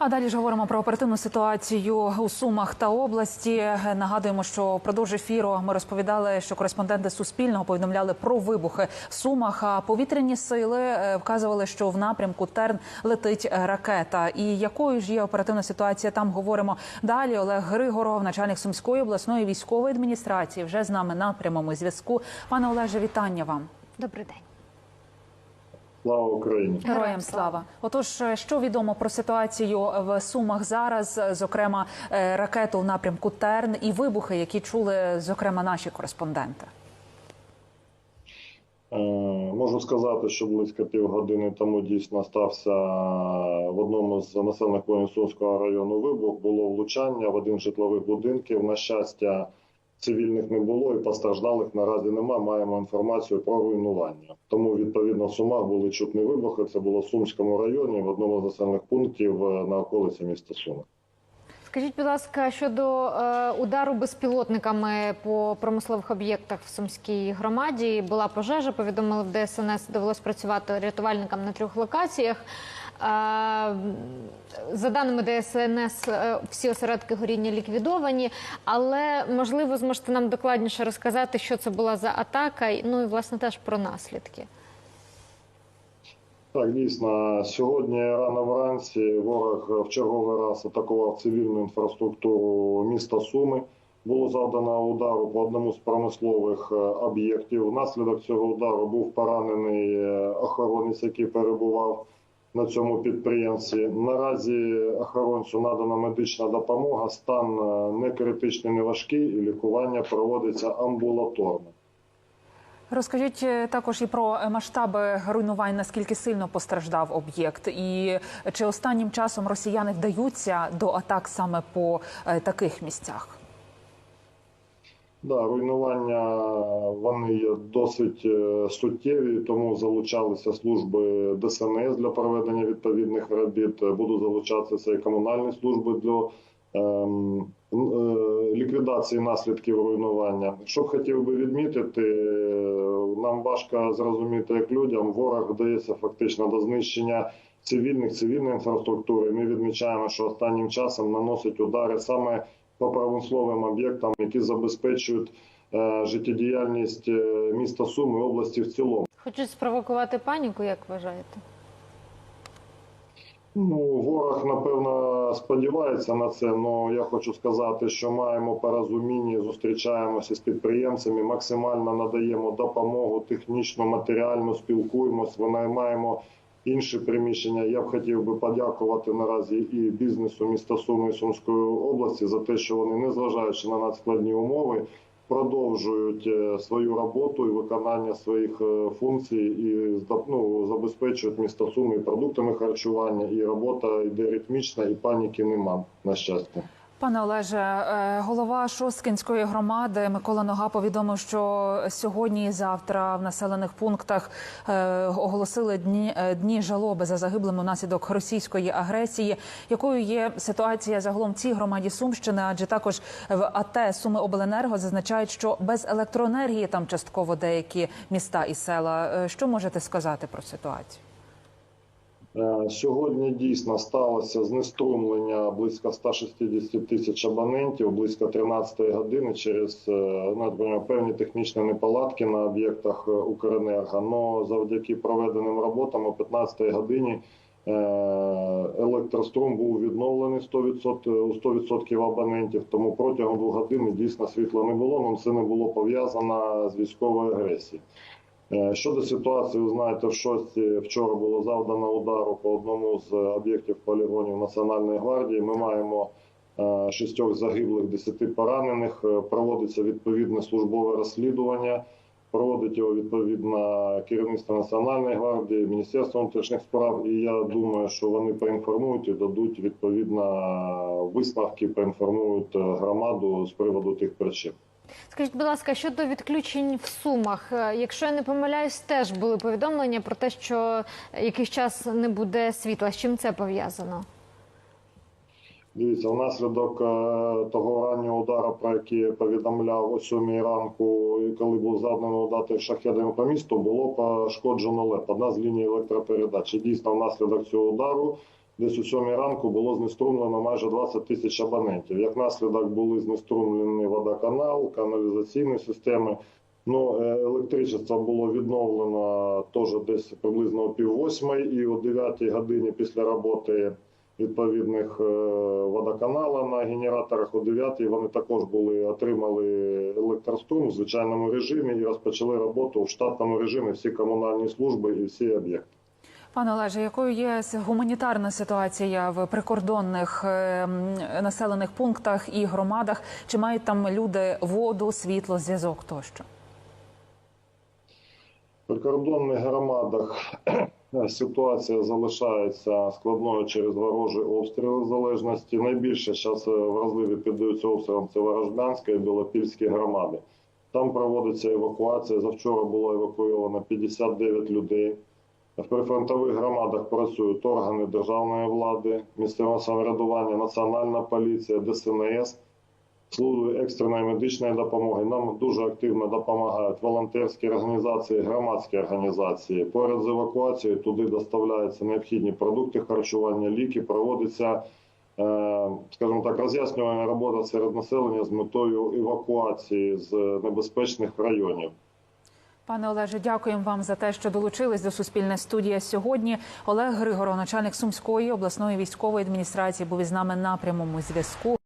А далі ж говоримо про оперативну ситуацію у Сумах та області. Нагадуємо, що впродовж ефіру ми розповідали, що кореспонденти Суспільного повідомляли про вибухи в Сумах. А повітряні сили е, вказували, що в напрямку Терн летить ракета. І якою ж є оперативна ситуація? Там говоримо далі. Олег Григоров, начальник Сумської обласної військової адміністрації, вже з нами на прямому зв'язку. Пане Олеже, вітання вам. Добрий день. Слава Україні! Героям слава. Отож, е, що відомо про ситуацію в Сумах зараз, е, зокрема е, ракету в напрямку Терн і вибухи, які чули зокрема наші кореспонденти. Можу сказати, що близько півгодини тому дійсно стався в одному з населених пунктів Сумського району вибух. Було влучання в один з житлових будинків. На щастя, цивільних не було і постраждалих наразі немає. Маємо інформацію про руйнування. Тому відповідно в Сумах були чутні вибухи. Це було в Сумському районі, в одному з населених пунктів е, на околиці міста Суми. Скажіть, будь ласка, щодо е, удару безпілотниками по промислових об'єктах в Сумській громаді була пожежа. Повідомили в ДСНС, довелось працювати рятувальникам на трьох локаціях. За даними ДСНС, е, всі осередки горіння ліквідовані, але можливо зможете нам докладніше розказати, що це була за атака, ну і власне теж про наслідки. Так, дійсно, сьогодні рано вранці ворог в черговий раз атакував цивільну інфраструктуру міста Суми. Було завдано удару по одному з промислових е, об'єктів. Внаслідок цього удару був поранений е, охоронець, який перебував на цьому підприємстві. Наразі охоронцю надана медична допомога. Стан е, не критичний, не важкий, і лікування проводиться амбулаторно. Розкажіть е, також і про масштаби руйнувань, наскільки сильно постраждав об'єкт, і чи останнім часом росіяни вдаються до атак саме по е, таких місцях? Да, руйнування вони є досить е, суттєві, тому залучалися служби ДСНС для проведення відповідних робіт. Будуть залучатися і комунальні служби для ем, е, ліквідації наслідків руйнування. Що б хотів би відмітити, е, нам важко зрозуміти як людям. Ворог вдається фактично до знищення цивільних цивільної інфраструктури. Ми відмічаємо, що останнім часом наносить удари саме по промисловим об'єктам, які забезпечують е, життєдіяльність е, міста Суми і області в цілому. Хочуть спровокувати паніку, як вважаєте? Ну, ворог, напевно, сподівається на це. але я хочу сказати, що маємо порозуміння, зустрічаємося з підприємцями, максимально надаємо допомогу технічну, матеріальну, спілкуємось, винаймаємо інші приміщення. Я б хотів би подякувати наразі і бізнесу міста Суми і Сумської області за те, що вони, незважаючи на надскладні умови, продовжують е, свою роботу і виконання своїх е, функцій і ну, забезпечують місто Суми продуктами харчування, і робота йде ритмічна, і паніки нема на щастя. Пане Олеже, е, голова Шосткінської громади Микола Нога повідомив, що сьогодні і завтра в населених пунктах е, оголосили дні, е, дні жалоби за загиблими внаслідок російської агресії. Якою є ситуація загалом цій громаді Сумщини? Адже також в АТ Суми Обленерго зазначають, що без електроенергії там частково деякі міста і села. Що можете сказати про ситуацію? Е, Сьогодні дійсно сталося знеструмлення близько 160 тисяч абонентів, близько 13 години через ну, певні технічні неполадки на об'єктах е, Укренерго. Но завдяки проведеним роботам о 15 годині електрострум був відновлений 100%, у 100% абонентів. Тому протягом двох годин дійсно світла не було. але це не було пов'язано з військовою агресією. Е, Щодо ситуації, ви знаєте, в шості вчора було завдано удару по одному з об'єктів полігонів Національної гвардії. Ми маємо е, шістьох загиблих, десяти поранених. Е, Проводиться відповідне службове розслідування. Проводить його відповідно керівництво Національної гвардії, Міністерство внутрішніх справ. І я думаю, що вони поінформують і дадуть відповідно висновки, поінформують е, громаду з приводу тих причин. Скажіть, будь ласка, щодо відключень в Сумах, Е, якщо я не помиляюсь, теж були повідомлення про те, що якийсь час не буде світла. З чим це пов'язано? Дивіться, внаслідок е, того раннього удару, про який я повідомляв о 7 ранку, коли був завдано удати шахедами по місту, було пошкоджено ЛЕП, одна з ліній електропередач. І Дійсно, внаслідок цього удару десь у сьомій ранку було знеструмлено майже 20 тисяч абонентів. Як наслідок були знеструмлені водоканал, каналізаційні системи. Ну, е, електричество було відновлено теж десь приблизно о пів восьмої і о 9 годині після роботи відповідних е, водоканала на генераторах о 9 вони також були отримали електрострум в звичайному режимі і розпочали роботу в штатному режимі всі комунальні служби і всі об'єкти. Пане Олеже, якою є гуманітарна ситуація в прикордонних е, населених пунктах і громадах? Чи мають там люди воду, світло, зв'язок тощо? В прикордонних громадах ситуація залишається складною через ворожі обстріли залежності. Найбільше зараз вразливі піддаються обстрілам це Ворожбянська і Білопільські громади. Там проводиться евакуація. Завчора було евакуйовано 59 людей. В прифронтових громадах працюють органи державної влади, місцевого самоврядування, Національна поліція, ДСНС, служби екстреної медичної допомоги. Нам дуже активно допомагають волонтерські організації, громадські організації. Поряд з евакуацією туди доставляються необхідні продукти харчування, ліки, проводиться, е, скажімо так, роз'яснювальна робота серед населення з метою евакуації з небезпечних районів. Пане Олеже, дякуємо вам за те, що долучились до Суспільне студія сьогодні. Олег Григоров, начальник Сумської обласної військової адміністрації, був із нами на прямому зв'язку.